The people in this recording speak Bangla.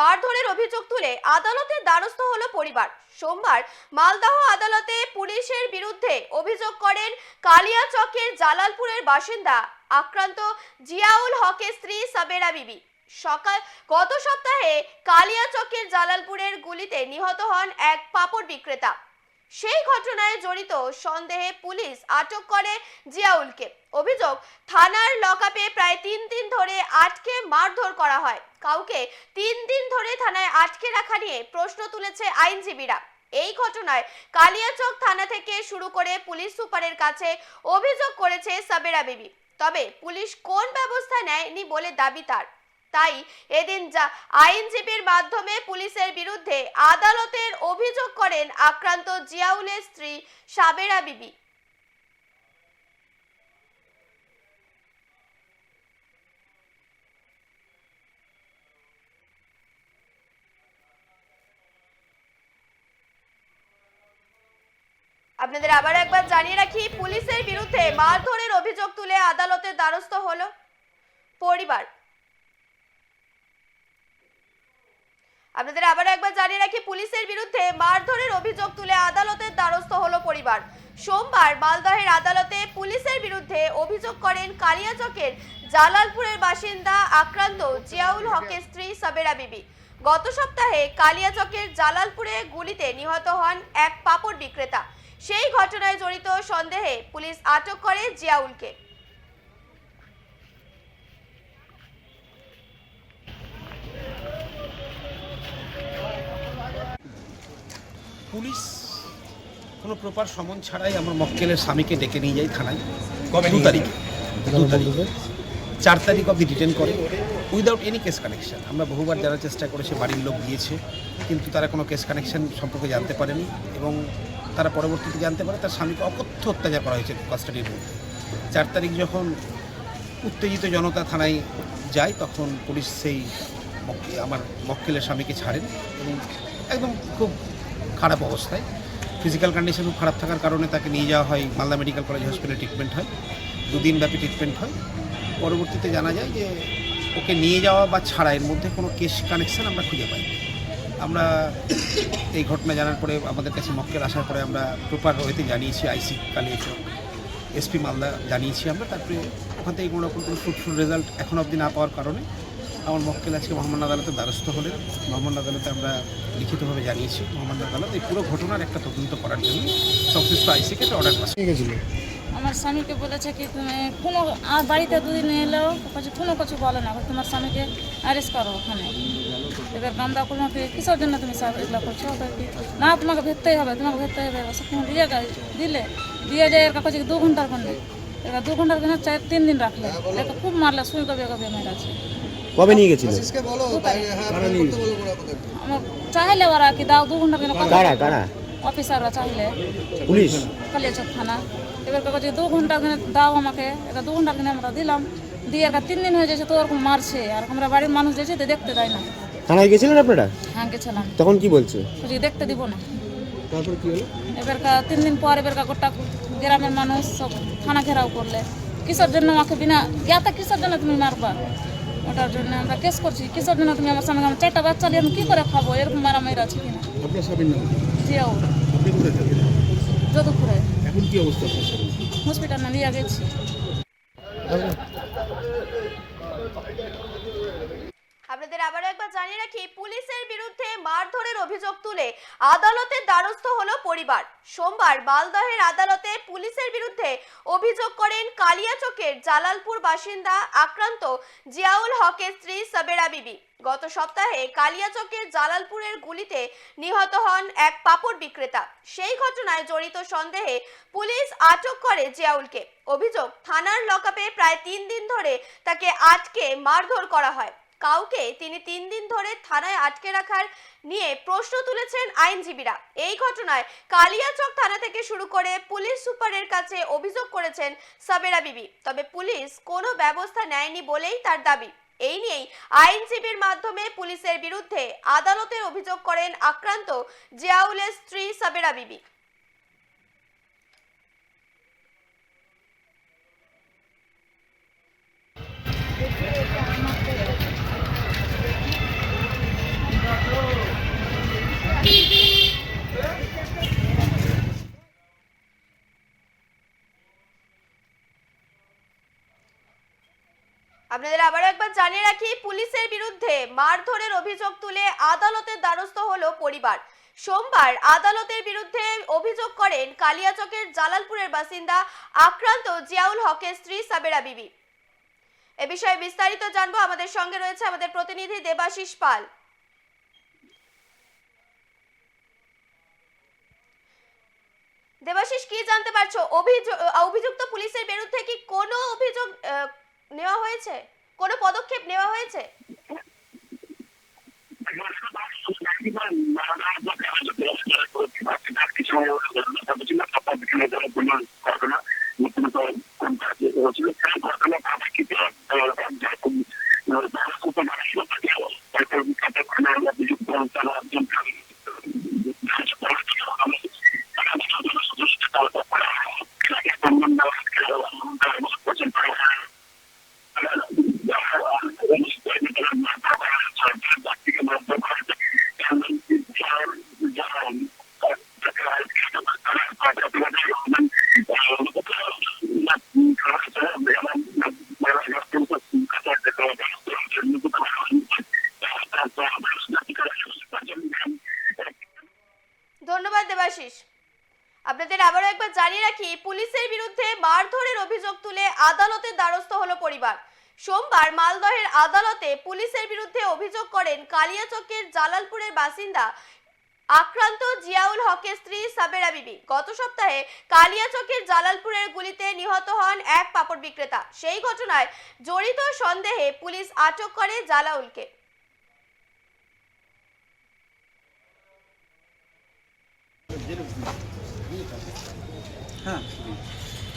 মারধরের অভিযোগ তুলে আদালতের দ্বারস্থ হলো পরিবার। সোমবার মালদহ আদালতে পুলিশের বিরুদ্ধে অভিযোগ করেন কালিয়াচকের জালালপুরের বাসিন্দা আক্রান্ত জিয়াউল হকের স্ত্রী সাবেরা বিবি। সকাল, গত সপ্তাহে কালিয়াচকের জালালপুরের গুলিতে নিহত হন এক পাপড় বিক্রেতা। সেই ঘটনায় জড়িত সন্দেহে পুলিশ আটক করে জিয়াউলকে। অভিযোগ, থানার লকআপে প্রায় তিন দিন ধরে আটকে মারধর করা হয়। কাউকে তিন দিন ধরে থানায় আটকে রাখা নিয়ে প্রশ্ন তুলেছে আইনজীবীরা। এই ঘটনায় কালিয়াচক থানা থেকে শুরু করে পুলিশ সুপারের কাছে অভিযোগ করেছে সাবেরা বিবি। তবে পুলিশ কোন ব্যবস্থা নেয়নি বলে দাবি তার। তাই এদিন যা আইনজীবীর মাধ্যমে পুলিশের বিরুদ্ধে আদালতের অভিযোগ করেন আক্রান্ত জিয়াউলের স্ত্রী সাবেরা বিবি। আপনাদের আবার একবার জানিয়ে রাখি, পুলিশের বিরুদ্ধে মারধরের অভিযোগ তুলে আদালতের দ্বারস্থ হলো পরিবার। আপনাদের আবার একবার জানিয়ে রাখি, পুলিশের বিরুদ্ধে মারধরের অভিযোগ তুলে আদালতের দ্বারস্থ হলো পরিবার। সোমবার মালদহের আদালতে পুলিশের বিরুদ্ধে অভিযোগ করেন কালিয়াচকের জালালপুরের বাসিন্দা আক্রান্ত জিয়াউল হকের স্ত্রী সাবেরা বিবি। গত সপ্তাহে কালিয়াচকের জালালপুরে গুলিতে নিহত হন এক পাপড় বিক্রেতা। সেই ঘটনায় জড়িত সন্দেহে পুলিশ আটক করে জিয়াউলকে। পুলিশ কোনো প্রপার সমন ছাড়াই আমার মক্কেলের স্বামীকে ডেকে নিয়ে যাই থানায়। কবে দু তারিখে। দু তারিখে। চার তারিখ অবধি ডিটেন করে। উইদাউট এনি কেস কানেকশন আমরা বহুবার জানার চেষ্টা করেছি বাড়ির লোক গিয়েছে কিন্তু তারা কোনো কেস কানেকশন সম্পর্কে জানতে পারেনি এবং তারা পরবর্তীতে জানতে পারে তার স্বামীকে অকথ্য অত্যাচার করা হয়েছে কাস্টাডির মধ্যে। চার তারিখ যখন উত্তেজিত জনতা থানায় যায় তখন পুলিশ সেই আমার মক্কেলের স্বামীকে ছাড়েন এবং একদম খুব খারাপ অবস্থায়। ফিজিক্যাল কন্ডিশন খুব খারাপ থাকার কারণে তাকে নিয়ে যাওয়া হয়, মালদা মেডিকেল কলেজ হসপিটালে ট্রিটমেন্ট হয়। দুদিন ব্যাপী ট্রিটমেন্ট হয়। পরবর্তীতে জানা যায় যে, ওকে নিয়ে যাওয়া বা ছাড়া এর মধ্যে কোনো কেস কানেকশান আমরা খুঁজে পাই আমরা এই ঘটনা জানার পরে আমাদের কাছে মক্কেল আসার পরে আমরা প্রপার ওয়েতে জানিয়েছি আইসি কালিয়াচক এসপি মালদা জানিয়েছি আমরা। তারপরে ওখান থেকে কোনো রকম কোনো ফ্রুটফুল রেজাল্ট এখন অবধি না পাওয়ার কারণে আমার মক্কেল আজকে মোহাম্মদ আদালতে দ্বারস্থ হলেন। মোহাম্মদ আদালতে আমরা লিখিতভাবে জানিয়েছি, মোহাম্মদ আদালত এই পুরো ঘটনার একটা তদন্ত করার জন্য সংশ্লিষ্ট আইসিকে একটা অর্ডার পাস আমার স্বামীকে বলেছে কি, তুমি কোনো আর বাড়িতে দুদিন এলেও কিছু কোনো কিছু বলো না তোমার স্বামীকে অ্যারেস্ট করো ওখানে। এবার আমরা তোমাকে কিসের জন্য তুমি সব এগুলো করছ? না, তোমাকে ভেততেই হবে, তোমাকে ভেততে হবে। সেখানে দিয়ে দিলে, দিয়ে যায় এর কাছে দু ঘণ্টার জন্য। এবার দু ঘণ্টার জন্য চার, তিন দিন রাখলে। একে খুব মারলে সুই কবে কবে মেরে আছে কবে নিয়ে গেছিল? চাইলে ওরা কি দাও দু কারা কারা? অফিসাররা চাইলে পুলিশ? কালিয়াচক থানা। এবার দু ঘণ্টা দিনে দাও আমাকে দু ঘণ্টা দিনে আমরা দিলাম। দিয়ে এবার তিন দিন হয়ে যাচ্ছে তো ওরকম মারছে আর আমরা বাড়ির মানুষ তো দেখতে দেয় না। থানায় গেছিলেন আপনারা? হ্যাঁ গেছিলাম। তখন কি বলছে? দেখতে দিব না। তারপর কি হলো? এবার তিন দিন পর এবার কা গোটা গ্রামের মানুষ সব থানা ঘেরাও করলে। কিসের জন্য আমাকে বিনা জ্ঞাতা কিসের জন্য তুমি মারবা? ওটার জন্য আমরা কেস করছি। কিসের জন্য তুমি আমার সঙ্গে আমার চারটা বাচ্চা নিয়ে আমি কী করে খাব? এরকম মারামারি আছে কিনা? আপনার স্বামীর নাম জিয়াও আপনি কোথায় থাকেন? যদুপুরে এখন কি অবস্থা আপনার স্বামীর? নিয়ে গেছি। আপনাদের আবার একবার জানিয়ে রাখি পুলিশের অভিযোগ তুলে আদালতের দ্বারস্থ হলো পরিবার। সোমবার মালদহের আদালতে পুলিশের বিরুদ্ধে অভিযোগ করেন কালিয়াচকের জালালপুর বাসিন্দা আক্রান্ত জিয়াউল হকের স্ত্রী সাবেরা বিবি। গত সপ্তাহে কালিয়াচকের জালালপুরের গুলিতে নিহত হন এক পাপড় বিক্রেতা। সেই ঘটনায় জড়িত সন্দেহে পুলিশ আটক করে জিয়াউলকে। অভিযোগ থানার লকআপে প্রায় তিন দিন ধরে তাকে আটকে মারধর করা হয়। কাউকে তিনি তিন দিন ধরে থানায় আটকে রাখার নিয়ে প্রশ্ন তুলেছেন আইনজীবীরা। এই ঘটনায় কালিয়াচক থানা থেকে শুরু করে পুলিশ সুপারের কাছে অভিযোগ করেছেন সাবেরা বিবি। তবে পুলিশ কোনো ব্যবস্থা নেয়নি বলেই তার দাবি। এই নিয়েই আইনজীবীর মাধ্যমে পুলিশের বিরুদ্ধে আদালতের অভিযোগ করেন আক্রান্ত জিয়াউলের স্ত্রী সাবেরা বিবি। আপনাদের আবারও একবার জানিয়ে রাখি, পুলিশের বিরুদ্ধে মারধরের অভিযোগ তুলে আদালতের দ্বারস্থ হলো পরিবার। সোমবার আদালতের বিরুদ্ধে অভিযোগ করেন কালিয়াচকের জালালপুরের বাসিন্দা আক্রান্ত জিয়াউল হকের স্ত্রী সাবেরা বিবি। এ বিষয়ে বিস্তারিত জানব। আমাদের সঙ্গে রয়েছে আমাদের প্রতিনিধি দেবাশিস পাল। দেবাশিস, কি জানতে পারছ? অভিযুক্ত পুলিশের বিরুদ্ধে কি কোনো অভিযোগ নেওয়া হয়েছে? কোনো পদক্ষেপ নেওয়া হয়েছে? ধন্যবাদ দেবাশিস। আপনাদের আবারও একবার জানিয়ে রাখি, পুলিশের বিরুদ্ধে মারধরের অভিযোগ তুলে আদালতের দ্বারস্থ হলো পরিবার। সোমবার মালদহের আদালতে পুলিশের বিরুদ্ধে অভিযোগ করেন কালিয়াচকের জালালপুরের বাসিন্দা আক্রান্ত জিয়াউল হকের স্ত্রী সাবেরা বিবি। গত সপ্তাহে কালিয়াচকের জালালপুরের গুলিতে নিহত হন এক পাপড় বিক্রেতা। সেই ঘটনায় জড়িত সন্দেহে পুলিশ আটক করে জালাউলকে। হ্যাঁ।